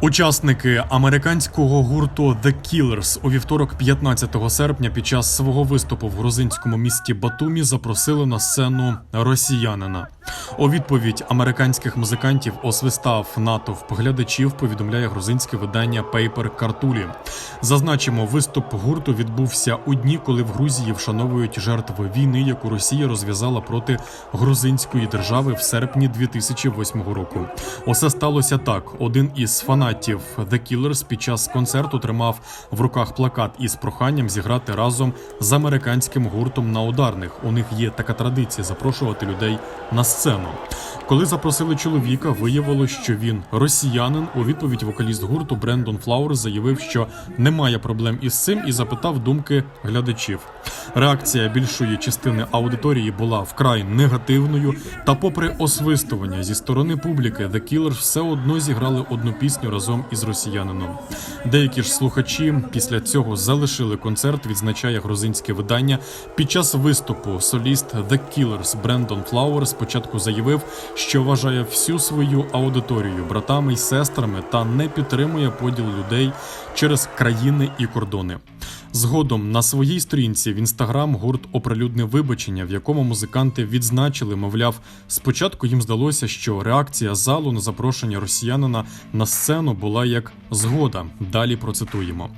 Учасники американського гурту The Killers у вівторок, 15 серпня, під час свого виступу в грузинському місті Батумі запросили на сцену росіянина. У відповідь американських музикантів освистав натовп глядачів. Повідомляє грузинське видання Paper Картулі. Зазначимо, виступ гурту відбувся у дні, коли в Грузії вшановують жертви війни, яку Росія розв'язала проти грузинської держави в серпні 2008 року. Усе сталося так: один із фанатів The Killers під час концерту тримав в руках плакат із проханням зіграти разом з американським гуртом на ударних. У них є така традиція запрошувати людей на сцену. Коли запросили чоловіка, виявилось, що він росіянин. У відповідь вокаліст гурту Брендон Флауер заявив, що немає проблем із цим, і запитав думки глядачів. Реакція більшої частини аудиторії була вкрай негативною. Та, попри освистування зі сторони публіки, The Killers все одно зіграли одну пісню разом із росіянином. Деякі ж слухачі після цього залишили концерт, відзначає грузинське видання. Під час виступу соліст The Killers Брендон Флауер спочатку заявив, що вважає всю свою аудиторію братами й сестрами та не підтримує поділ людей через країни і кордони. Згодом на своїй сторінці в інстаграм гурт оприлюднив вибачення, в якому музиканти відзначили, мовляв, спочатку їм здалося, що реакція залу на запрошення росіянина на сцену була як згода. Далі процитуємо.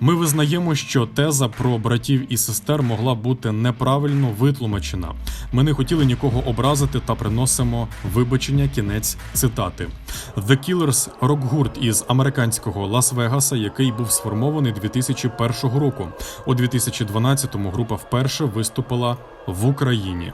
Ми визнаємо, що теза про братів і сестер могла бути неправильно витлумачена. Ми не хотіли нікого образити та приносимо вибачення. Кінець цитати. The Killers – рок-гурт із американського Лас-Вегаса, який був сформований 2001 року. У 2012-му група вперше виступила в Україні.